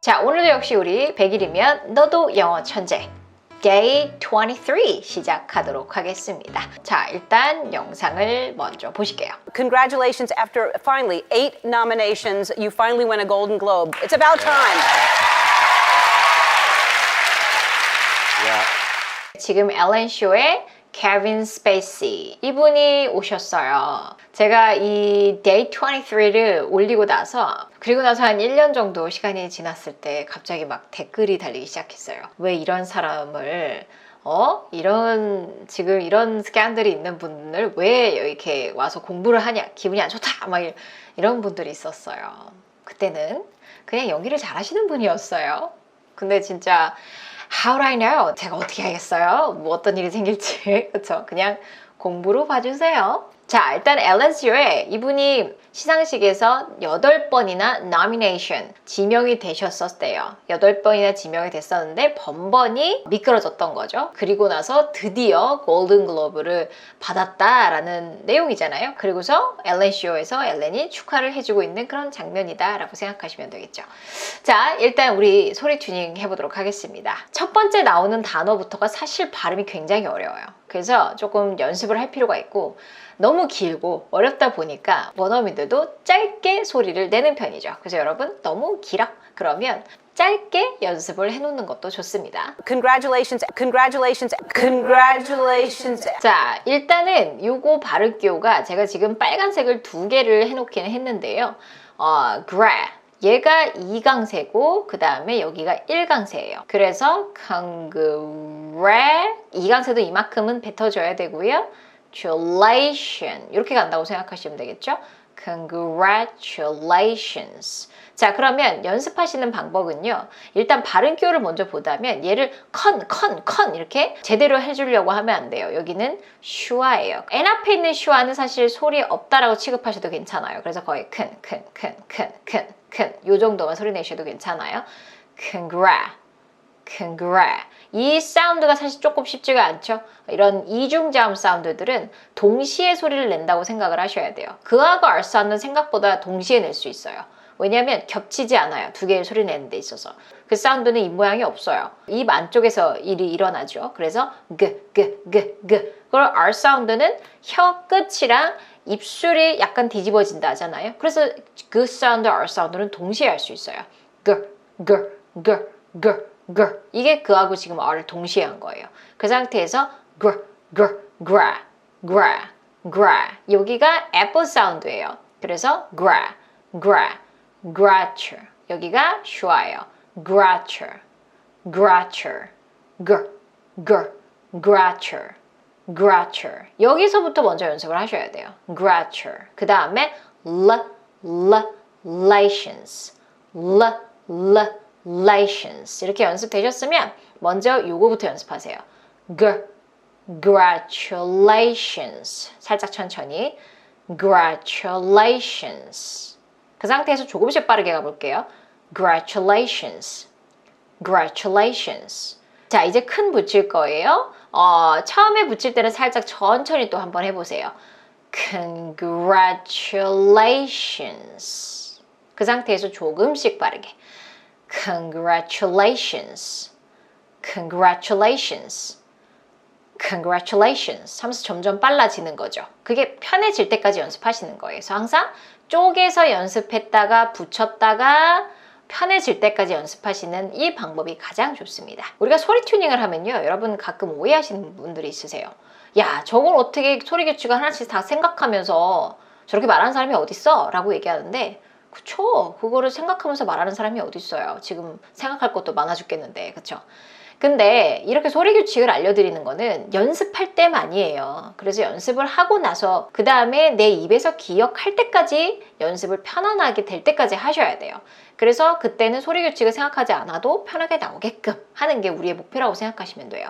자, 오늘도 역시 우리 100일이면 너도 영어 천재. Day 23 시작하도록 하겠습니다. 자, 일단 영상을 먼저 보실게요. Congratulations, after finally eight nominations, you finally win a Golden Globe. It's about time. 지금 앨런 쇼의 케빈 스페이시 이분이 오셨어요. 제가 이 Day 23를 올리고 나서 그리고 나서 한 1년 정도 시간이 지났을 때 갑자기 막 댓글이 달리기 시작했어요. 왜 이런 사람을 어? 이런 지금 이런 스캔들이 있는 분을 왜 이렇게 와서 공부를 하냐? 기분이 안 좋다. 막 이- 이런 분들이 있었어요. 그때는 그냥 연기를 잘하시는 분이었어요. 근데 진짜 How do I know? 제가 어떻게 알겠어요? 뭐 어떤 일이 생길지. 그쵸? 그냥 공부로 봐주세요. 자, 일단 앨런 씨의 이분이 시상식에서 8번이나 nomination, 지명이 되셨었대요. 8번이나 지명이 됐었는데 번번이 미끄러졌던 거죠. 그리고 나서 드디어 골든 글로브를 받았다라는 내용이잖아요. 그리고서 앨런 쇼에서 앨런이 축하를 해주고 있는 그런 장면이다라고 생각하시면 되겠죠. 자, 일단 우리 소리 튜닝 해보도록 하겠습니다. 첫 번째 나오는 단어부터가 사실 발음이 굉장히 어려워요. 그래서 조금 연습을 할 필요가 있고 너무 길고 어렵다 보니까 원어민들도 짧게 소리를 내는 편이죠. 그래서 여러분 너무 길어 그러면 짧게 연습을 해놓는 것도 좋습니다. Congratulations, congratulations, congratulations. 자, 일단은 요거 발음 기호가 제가 지금 빨간색을 두 개를 해놓기는 했는데요. 어, gra. 얘가 2강세고 그 다음에 여기가 1강세예요. 그래서 congrat 2강세도 이만큼은 뱉어줘야 되고요. congratulation 이렇게 간다고 생각하시면 되겠죠. congratulations. 자 그러면 연습하시는 방법은요. 일단 발음 기호를 먼저 보다면 얘를 컨, 컨, 컨 이렇게 제대로 해주려고 하면 안 돼요. 여기는 슈아예요. N 앞에 있는 슈아는 사실 소리 없다라고 취급하셔도 괜찮아요. 그래서 거의 큰, 큰, 큰, 큰, 큰, 큰 요 정도만 소리 내셔도 괜찮아요 congrat congrat. 이 사운드가 사실 조금 쉽지가 않죠. 이런 이중자음 사운드들은 동시에 소리를 낸다고 생각을 하셔야 돼요. 그하고 사운드는 생각보다 동시에 낼 수 있어요. 왜냐하면 겹치지 않아요. 두 개의 소리 내는 데 있어서. 그 사운드는 입 모양이 없어요. 입 안쪽에서 일이 일어나죠. 그래서 그, 그, 그, 그. 그리고 R 사운드는 혀 끝이랑 입술이 약간 뒤집어진다 하잖아요. 그래서 그 사운드, R 사운드는 동시에 할 수 있어요. 그, 그, 그, 그, 그. 이게 그하고 지금 R을 동시에 한 거예요. 그 상태에서 그, 그, gra, gra, gra. 여기가 apple 사운드예요. 그래서 gra, gra, grature. 여기가 쉬워요. grature, grature, g, g, grature, grature. 여기서부터 먼저 연습을 하셔야 돼요. grature. 그 다음에 l, l, lations, l, l, lations. 이렇게 연습되셨으면 먼저 요거부터 연습하세요. g, gratulations. 살짝 천천히. gratulations. 그 상태에서 조금씩 빠르게 가볼게요. Congratulations. Congratulations. 자, 이제 큰 붙일 거예요. 어, 처음에 붙일 때는 살짝 천천히 또 한번 해보세요. Congratulations. 그 상태에서 조금씩 빠르게. Congratulations. Congratulations. Congratulations 하면서 점점 빨라지는 거죠. 그게 편해질 때까지 연습하시는 거예요. 그래서 항상 쪼개서 연습했다가 붙였다가 편해질 때까지 연습하시는 이 방법이 가장 좋습니다. 우리가 소리 튜닝을 하면요. 여러분 가끔 오해하시는 분들이 있으세요. 야, 저걸 어떻게 소리 규칙을 하나씩 다 생각하면서 저렇게 말하는 사람이 어딨어? 라고 얘기하는데 그쵸. 그거를 생각하면서 말하는 사람이 어딨어요. 지금 생각할 것도 많아 죽겠는데. 그쵸. 근데 이렇게 소리 규칙을 알려드리는 거는 연습할 때만이에요. 그래서 연습을 하고 나서 그 다음에 내 입에서 기억할 때까지 연습을 편안하게 될 때까지 하셔야 돼요. 그래서 그때는 소리 규칙을 생각하지 않아도 편하게 나오게끔 하는 게 우리의 목표라고 생각하시면 돼요.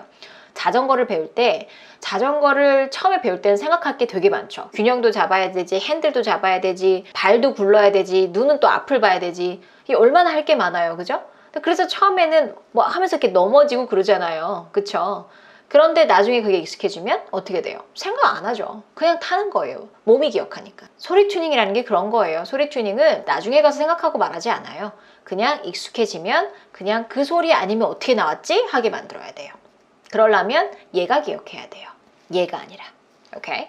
자전거를 배울 때 자전거를 처음에 배울 때는 생각할 게 되게 많죠. 균형도 잡아야 되지, 핸들도 잡아야 되지, 발도 굴러야 되지, 눈은 또 앞을 봐야 되지. 이게 얼마나 할 게 많아요. 그죠? 그래서 처음에는 뭐 하면서 이렇게 넘어지고 그러잖아요. 그쵸? 그런데 나중에 그게 익숙해지면 어떻게 돼요? 생각 안 하죠. 그냥 타는 거예요. 몸이 기억하니까. 소리 튜닝이라는 게 그런 거예요. 소리 튜닝은 나중에 가서 생각하고 말하지 않아요. 그냥 익숙해지면 그냥 그 소리 아니면 어떻게 나왔지? 하게 만들어야 돼요. 그러려면 얘가 기억해야 돼요. 얘가 아니라. 오케이?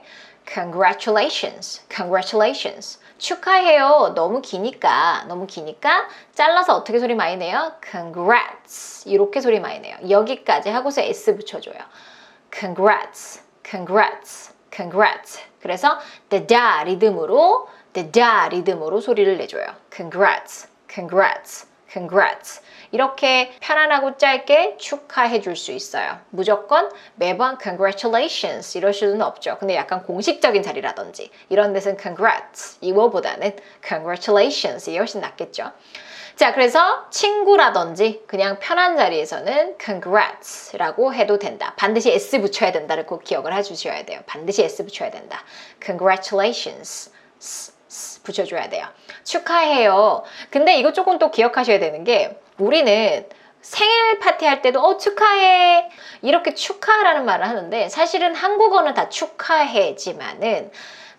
Congratulations. Congratulations. 축하해요. 너무 기니까, 너무 기니까 잘라서 어떻게 소리 많이 내요? Congrats. 이렇게 소리 많이 내요. 여기까지 하고서 S 붙여줘요. Congrats. Congrats. Congrats. 그래서 da 리듬으로 da 리듬으로 소리를 내줘요. Congrats. Congrats. Congrats. 이렇게 편안하고 짧게 축하해 줄 수 있어요. 무조건 매번 congratulations 이럴 수는 없죠. 근데 약간 공식적인 자리라든지 이런 데서는 congrats 이거보다는 congratulations 이 훨씬 낫겠죠. 자, 그래서 친구라든지 그냥 편한 자리에서는 congrats라고 해도 된다. 반드시 s 붙여야 된다를 꼭 기억을 해주셔야 돼요. 반드시 s 붙여야 된다. congratulations 붙여줘야 돼요. 축하해요. 근데 이거 조금 또 기억하셔야 되는 게 우리는 생일 파티 할 때도 어 축하해 이렇게 축하라는 말을 하는데 사실은 한국어는 다 축하해지만은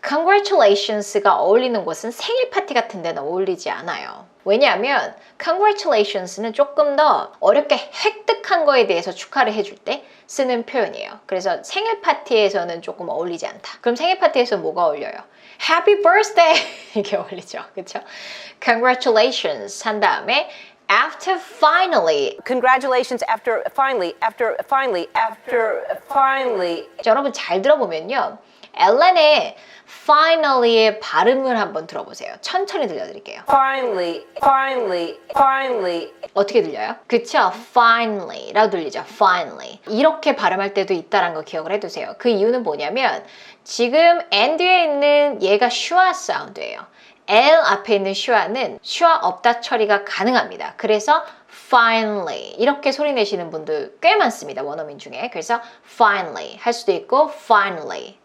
congratulations가 어울리는 곳은 생일 파티 같은 데는 어울리지 않아요. 왜냐하면 congratulations는 조금 더 어렵게 획득한 거에 대해서 축하를 해줄 때 쓰는 표현이에요. 그래서 생일 파티에서는 조금 어울리지 않다. 그럼 생일 파티에서 뭐가 어울려요? Happy birthday 이게 어울리죠. 그렇죠? Congratulations 한 다음에 after finally Congratulations after finally, after finally, after finally. 여러분 잘 들어보면요. 엘렌의 finally의 발음을 한번 들어보세요. 천천히 들려드릴게요. Finally, finally, finally. 어떻게 들려요? 그쵸? finally 라고 들리죠. finally. 이렇게 발음할 때도 있다는 거 기억을 해두세요. 그 이유는 뭐냐면 지금 n 뒤에 있는 얘가 슈아 사운드예요. L 앞에 있는 슈아는 슈아 없다 처리가 가능합니다. 그래서 finally 이렇게 소리 내시는 분들 꽤 많습니다. 원어민 중에. 그래서 finally 할 수도 있고 finally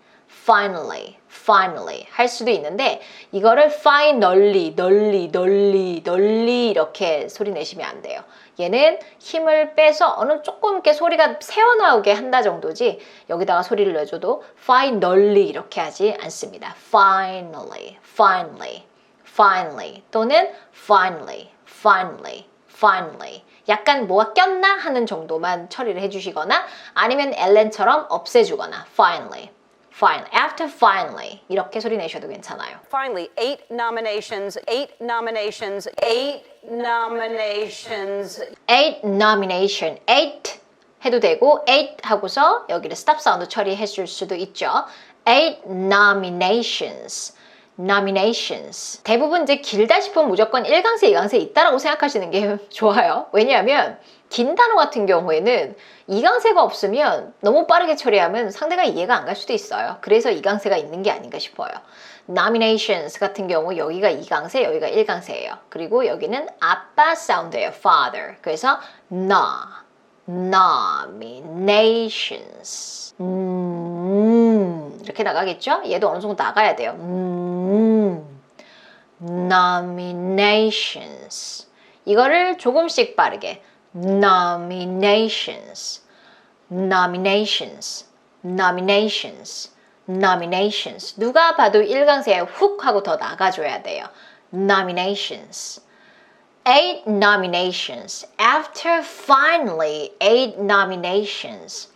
finally, finally 할 수도 있는데 이거를 finally, 널리, 널리, 널리 이렇게 소리 내시면 안 돼요. 얘는 힘을 빼서 어느 조금 이렇게 소리가 새어나오게 한다 정도지 여기다가 소리를 내줘도 finally 이렇게 하지 않습니다. finally, finally, finally 또는 finally, finally, finally 약간 뭐가 꼈나 하는 정도만 처리를 해주시거나 아니면 엘렌처럼 없애주거나 finally Fine. After finally 이렇게 소리 내셔도 괜찮아요. Finally, eight nominations, eight nominations, eight nominations. Eight nomination. Eight 해도 되고 eight 하고서 여기를 stop 사운드 처리해 줄 수도 있죠. Eight nominations. nominations. 대부분 이제 길다 싶으면 무조건 1강세, 2강세 있다라고 생각하시는 게 좋아요. 왜냐하면 긴 단어 같은 경우에는 2강세가 없으면 너무 빠르게 처리하면 상대가 이해가 안 갈 수도 있어요. 그래서 2강세가 있는 게 아닌가 싶어요. nominations 같은 경우 여기가 2강세, 여기가 1강세예요. 그리고 여기는 아빠 사운드예요. father. 그래서 na, nominations. 음, 이렇게 나가겠죠? 얘도 어느 정도 나가야 돼요. 음, nominations. 이거를 조금씩 빠르게 nominations, nominations, nominations, nominations. 누가 봐도 1강세에 훅 하고 더 나가줘야 돼요. nominations. Eight nominations. After finally eight nominations.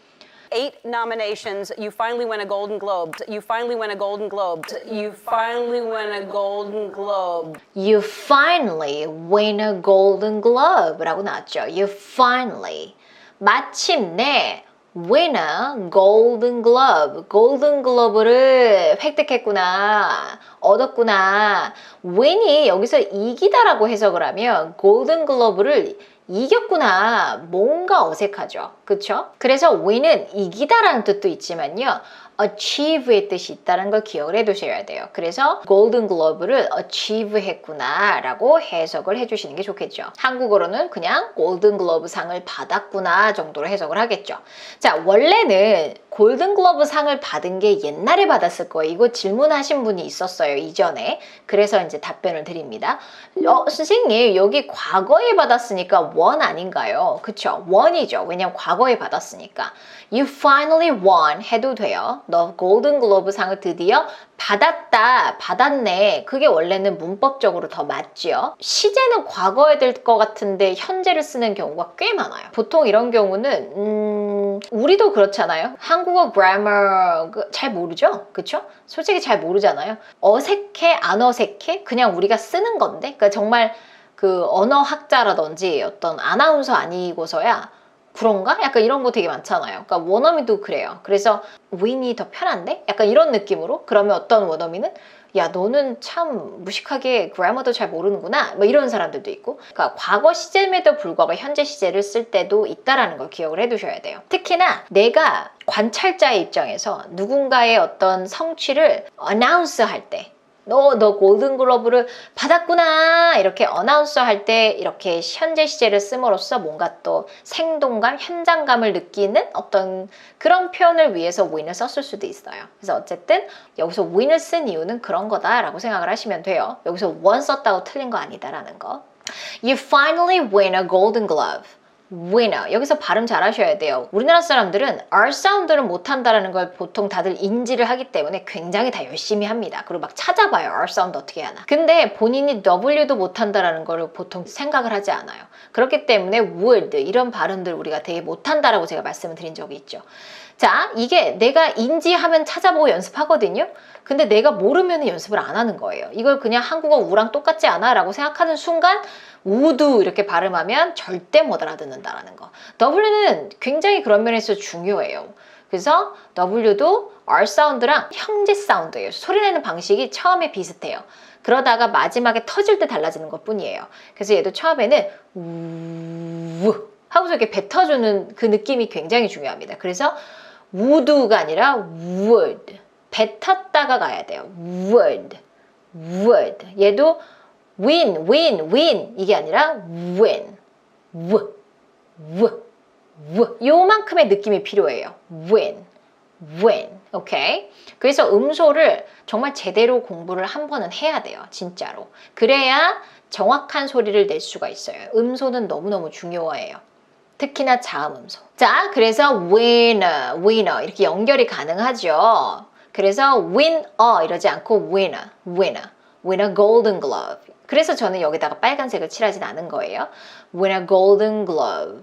Eight nominations. You finally win a Golden Globe. You finally win a Golden Globe. You finally win a Golden Globe. You finally win a golden globe라고 나왔죠. You finally 마침내 win a golden globe. golden globe를 획득했구나. 얻었구나. win이 여기서 이기다라고 해석을 하면 golden globe를 이겼구나. 뭔가 어색하죠. 그쵸? 그래서 win은 이기다라는 뜻도 있지만요. Achieve의 뜻이 있다는 걸 기억을 해두셔야 돼요. 그래서 골든 글로브를 achieve 했구나 라고 해석을 해주시는 게 좋겠죠. 한국어로는 그냥 골든 글로브 상을 받았구나 정도로 해석을 하겠죠. 자, 원래는 골든 글로브 상을 받은 게 옛날에 받았을 거예요. 이거 질문하신 분이 있었어요. 이전에. 그래서 이제 답변을 드립니다. 어, 선생님, 여기 과거에 받았으니까 원 아닌가요? 그쵸? 원이죠. 왜냐면 과거에 받았으니까. You finally won 해도 돼요. 너 골든 글로브 상을 드디어 받았다, 받았네. 그게 원래는 문법적으로 더 맞지요. 시제는 과거에 될 것 같은데 현재를 쓰는 경우가 꽤 많아요. 보통 이런 경우는 음, 우리도 그렇잖아요. 한국어 그래머 그잘 모르죠, 그렇죠? 솔직히 잘 모르잖아요. 어색해, 안 어색해? 그냥 우리가 쓰는 건데, 그러니까 정말 그 언어학자라든지 어떤 아나운서 아니고서야 그런가? 약간 이런 거 되게 많잖아요. 그러니까 원어민도 그래요. 그래서 win이 더 편한데? 약간 이런 느낌으로 그러면 어떤 원어민은 야 너는 참 무식하게 그래머도 잘 모르는구나 뭐 이런 사람들도 있고 그러니까 과거 시제임에도 불구하고 현재 시제를 쓸 때도 있다라는 걸 기억을 해두셔야 돼요 특히나 내가 관찰자의 입장에서 누군가의 어떤 성취를 어나운스 할때 너, 너 골든글러브를 받았구나. 이렇게 어나운서 할 때 이렇게 현재 시제를 씀으로써 뭔가 또 생동감, 현장감을 느끼는 어떤 그런 표현을 위해서 win을 썼을 수도 있어요. 그래서 어쨌든 여기서 win을 쓴 이유는 그런 거다라고 생각을 하시면 돼요. 여기서 one 썼다고 틀린 거 아니다라는 거. You finally win a golden glove. Winner. 여기서 발음 잘 하셔야 돼요. 우리나라 사람들은 R 사운드를 못한다라는 걸 보통 다들 인지를 하기 때문에 굉장히 다 열심히 합니다. 그리고 막 찾아봐요. R 사운드 어떻게 하나. 근데 본인이 W도 못한다라는 걸 보통 생각을 하지 않아요. 그렇기 때문에 would 이런 발음들 우리가 되게 못한다라고 제가 말씀을 드린 적이 있죠. 자, 이게 내가 인지하면 찾아보고 연습하거든요. 근데 내가 모르면 연습을 안 하는 거예요. 이걸 그냥 한국어 우랑 똑같지 않아? 라고 생각하는 순간 우두 이렇게 발음하면 절대 못 알아듣는다라는 거. W는 굉장히 그런 면에서 중요해요. 그래서 W도 R 사운드랑 형제 사운드예요. 소리 내는 방식이 처음에 비슷해요. 그러다가 마지막에 터질 때 달라지는 것 뿐이에요. 그래서 얘도 처음에는 우 하고서 이렇게 뱉어주는 그 느낌이 굉장히 중요합니다. 그래서 would가 아니라 would. 뱉었다가 가야 돼요. would. would. 얘도 win win win. 이게 아니라 win. w w w 요만큼의 느낌이 필요해요. win. win. 오케이 그래서 음소를 정말 제대로 공부를 한 번은 해야 돼요. 진짜로. 그래야 정확한 소리를 낼 수가 있어요. 음소는 너무너무 중요해요. 특히나 자음 음소. 자, 그래서 winner, winner 이렇게 연결이 가능하죠. 그래서 win a 이러지 않고 winner, winner, win a golden glove. 그래서 저는 여기다가 빨간색을 칠하진 않은 거예요. win a golden glove,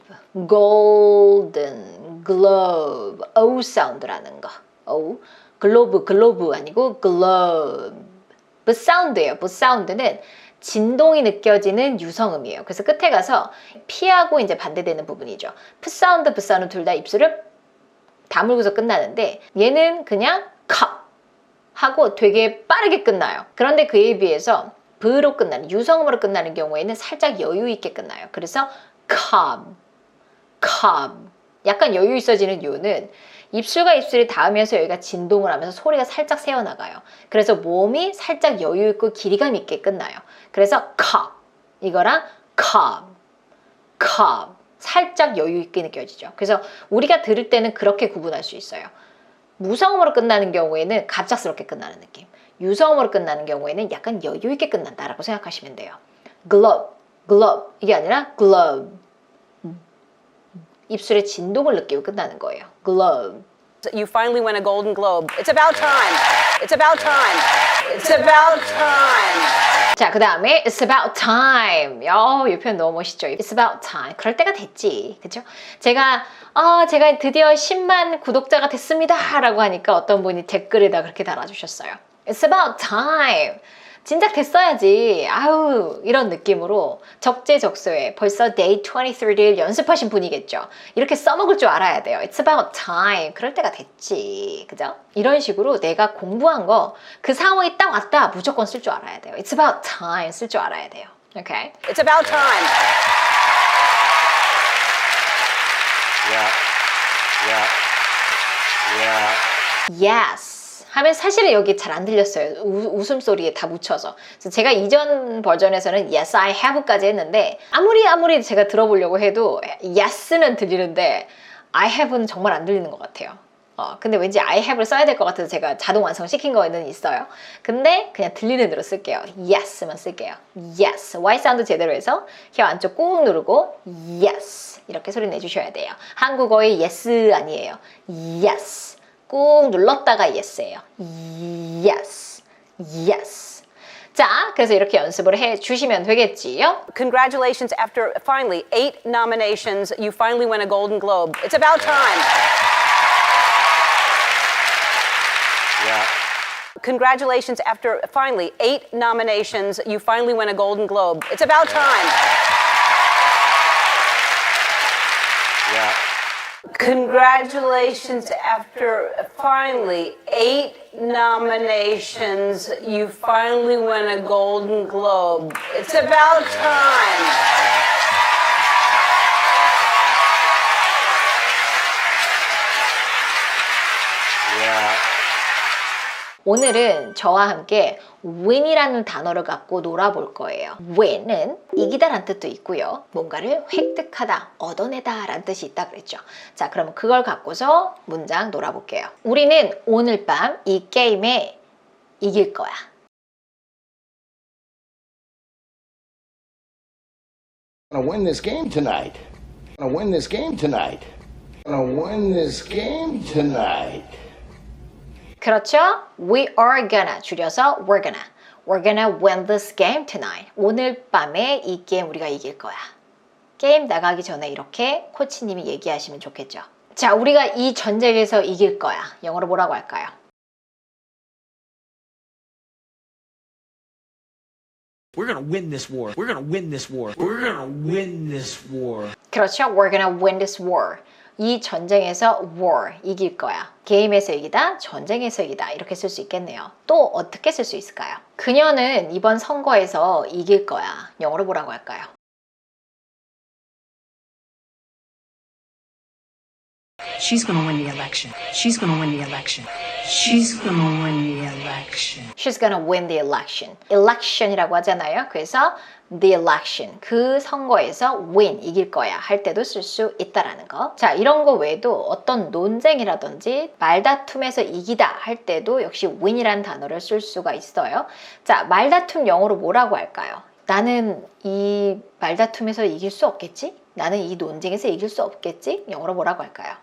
golden glove, o 사운드라는 거. o, 글로브, 글로브 아니고 glove. 부 사운드예요. 부 사운드는 진동이 느껴지는 유성음이에요. 그래서 끝에 가서 피하고 이제 반대되는 부분이죠. 프 사운드, 부 사운드 둘 다 입술을 다물고서 끝나는데 얘는 그냥 컵 하고 되게 빠르게 끝나요. 그런데 그에 비해서 브로 끝나는 유성음으로 끝나는 경우에는 살짝 여유 있게 끝나요. 그래서 come 약간 여유 있어지는 이유는 입술과 입술이 닿으면서 여기가 진동을 하면서 소리가 살짝 새어나가요. 그래서 몸이 살짝 여유 있고 길이감 있게 끝나요. 그래서 come 이거랑 come, come 살짝 여유 있게 느껴지죠. 그래서 우리가 들을 때는 그렇게 구분할 수 있어요. 무성음으로 끝나는 경우에는 갑작스럽게 끝나는 느낌. 유성음으로 끝나는 경우에는 약간 여유 있게 끝난다라고 생각하시면 돼요. glove, glove 이게 아니라 glove. 입술에 진동을 느끼고 끝나는 거예요. glove. You finally win a Golden Globe. It's about time. It's about time. It's about time. 자, 그 다음에 it's about time. 어, 이 표현 너무 멋있죠. It's about time. 그럴 때가 됐지. 그죠? 제가, 어, 제가 드디어 10만 구독자가 됐습니다. 라고 하니까 어떤 분이 댓글에다 그렇게 달아주셨어요. It's about time. 진작 됐어야지. 아우, 이런 느낌으로 적재적소에 벌써 day 23를 연습하신 분이겠죠. 이렇게 써먹을 줄 알아야 돼요. It's about time. 그럴 때가 됐지. 그죠? 이런 식으로 내가 공부한 거 그 상황이 딱 왔다 무조건 쓸 줄 알아야 돼요. It's about time. 쓸 줄 알아야 돼요. 오케이? It's about time. Yeah. Yeah. Yeah. yes 하면 사실은 여기 잘 안 들렸어요. 우, 웃음소리에 다 묻혀서. 제가 이전 버전에서는 yes, I have까지 했는데 아무리 아무리 제가 들어보려고 해도 yes는 들리는데 I have는 정말 안 들리는 것 같아요. 어, 근데 왠지 I have를 써야 될 것 같아서 제가 자동 완성시킨 거는 있어요. 근데 그냥 들리는 대로 쓸게요. yes만 쓸게요. yes. Y 사운드 제대로 해서 혀 안쪽 꾹 누르고 yes. 이렇게 소리 내주셔야 돼요. 한국어의 yes 아니에요. yes. 꾹 눌렀다가 yes예요. yes. yes. 자, 그래서 이렇게 연습을 해 주시면 되겠지요. Congratulations, after finally eight nominations, you finally win a Golden Globe. It's about time. Yeah. Congratulations, after finally eight nominations, you finally win a Golden Globe. It's about time. Congratulations, after finally eight nominations, you finally win a Golden Globe. It's about time. 오늘은 저와 함께 win이라는 단어를 갖고 놀아볼 거예요. win은 이기다란 뜻도 있고요. 뭔가를 획득하다, 얻어내다 라는 뜻이 있다 그랬죠. 자, 그럼 그걸 갖고서 문장 놀아볼게요. 우리는 오늘 밤 이 게임에 이길 거야. 그렇죠? We are gonna 줄여서 we're gonna. We're gonna win this game tonight. 오늘 밤에 이 게임 우리가 이길 거야. 게임 나가기 전에 이렇게 코치님이 얘기하시면 좋겠죠. 자, 우리가 이 전쟁에서 이길 거야. 영어로 뭐라고 할까요? We're gonna win this war. We're gonna win this war. We're gonna win this war. 그렇죠. We're gonna win this war. 이 전쟁에서 war 이길 거야. 게임에서 이기다, 전쟁에서 이기다 이렇게 쓸 수 있겠네요. 또 어떻게 쓸 수 있을까요? 그녀는 이번 선거에서 이길 거야. 영어로 뭐라고 할까요? She's to win the election. She's to win the election. She's to win the election. She's gonna win the election. election이라고 하잖아요. 그래서 the election 그 선거에서 win 이길 거야 할 때도 쓸 수 있다라는 거. 자 이런 거 외에도 어떤 논쟁이라든지 말다툼에서 이기다 할 때도 역시 win이라는 단어를 쓸 수가 있어요. 자 말다툼 영어로 뭐라고 할까요? 나는 이 말다툼에서 이길 수 없겠지? 나는 이 논쟁에서 이길 수 없겠지? 영어로 뭐라고 할까요?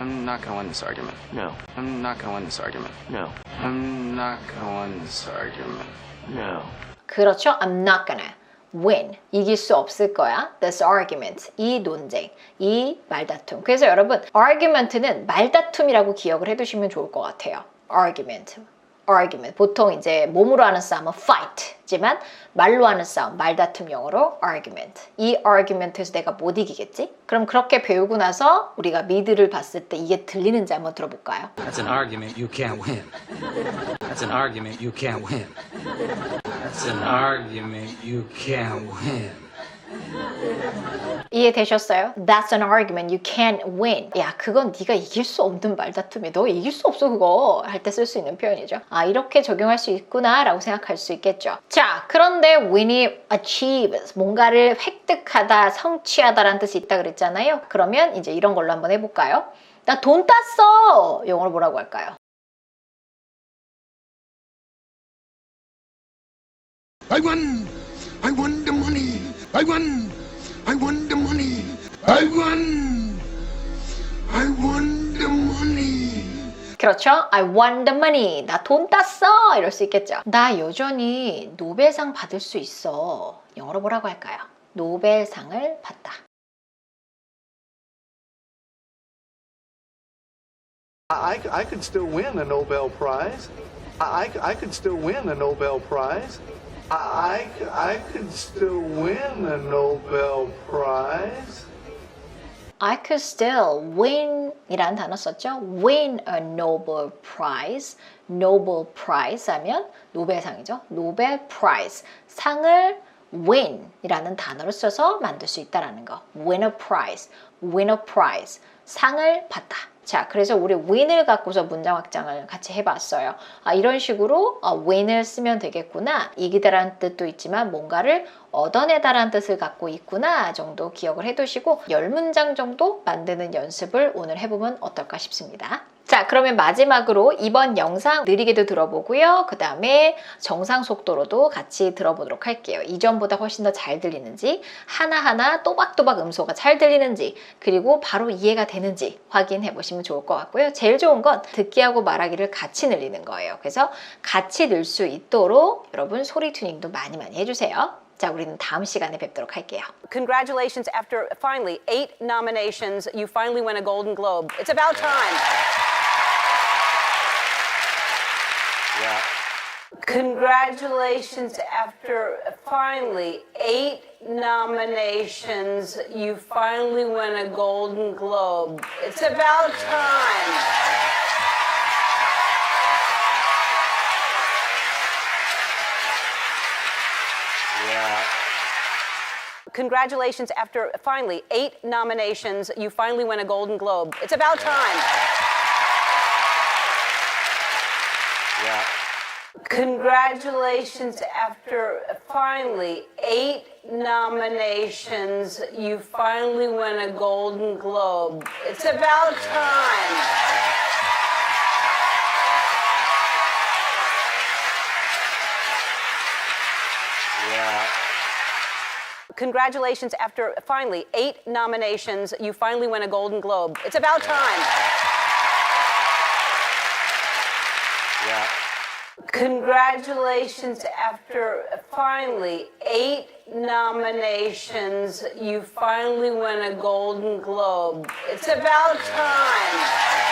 I'm not gonna win this argument. No. I'm not gonna win this argument. No. I'm not gonna win this argument. No. 그렇죠. I'm not gonna win. 이길 수 없을 거야. This argument. 이 논쟁. 이 말다툼. 그래서 여러분, argument는 말다툼이라고 기억을 해두시면 좋을 것 같아요. argument. Argument. 보통 이제 몸으로 하는 싸움은 fight지만 말로 하는 싸움, 말다툼 영어로 argument. 이 argument에서 내가 못 이기겠지? 그럼 그렇게 배우고 나서 우리가 미드를 봤을 때 이게 들리는지 한번 들어볼까요? That's an argument you can't win. That's an argument you can't win. That's an argument you can't win. 이해되셨어요? That's an argument you can't win. 야, 그건 네가 이길 수 없는 말다툼이 너 이길 수 없어 그거 할 때 쓸 수 있는 표현이죠. 아, 이렇게 적용할 수 있구나라고 생각할 수 있겠죠. 자, 그런데 win이 achieve 뭔가를 획득하다, 성취하다라는 뜻이 있다 그랬잖아요. 그러면 이제 이런 걸로 한번 해볼까요? 나 돈 땄어. 영어로 뭐라고 할까요? I won! I won! I won! I won the money! I won! I won the money! 그렇죠? I won the money. 나 돈 땄어. 이럴 수 있겠죠. 나 여전히 노벨상 받을 수 있어. 영어로 뭐라고 할까요? 노벨상을 받다. I, I could still win a Nobel Prize. I, I could still win a Nobel Prize. I, I could still win a Nobel Prize. I could still win 이라는 단어 썼죠? win a Nobel Prize. Nobel Prize 하면 노벨상이죠. 노벨 Prize. 상을 win 이라는 단어를 써서 만들 수 있다라는 거. win a prize. win a prize. 상을 받다. 자, 그래서 우리 win을 갖고서 문장 확장을 같이 해봤어요. 아, 이런 식으로 어, win을 쓰면 되겠구나. 이기다라는 뜻도 있지만 뭔가를 얻어내다라는 뜻을 갖고 있구나 정도 기억을 해두시고 열 문장 정도 만드는 연습을 오늘 해보면 어떨까 싶습니다. 자, 그러면 마지막으로 이번 영상 느리게도 들어보고요. 그 다음에 정상 속도로도 같이 들어보도록 할게요. 이전보다 훨씬 더 잘 들리는지, 하나하나 또박또박 음소가 잘 들리는지, 그리고 바로 이해가 되는지 확인해 보시면 좋을 것 같고요. 제일 좋은 건 듣기하고 말하기를 같이 늘리는 거예요. 그래서 같이 늘 수 있도록 여러분 소리 튜닝도 많이 많이 해주세요. 자, 우리는 다음 시간에 뵙도록 할게요. Congratulations, after finally eight nominations, you finally win a Golden Globe. It's about time. Yeah. Congratulations, after finally eight nominations, you finally win a Golden Globe. It's about time. Yeah. Congratulations, after finally eight nominations, you finally win a Golden Globe. It's about time. Yeah. Congratulations, after finally eight nominations, you finally win a Golden Globe. It's about time. Congratulations, after finally eight nominations, you finally win a Golden Globe. It's about time. Congratulations, after finally eight nominations, you finally win a Golden Globe. It's about time.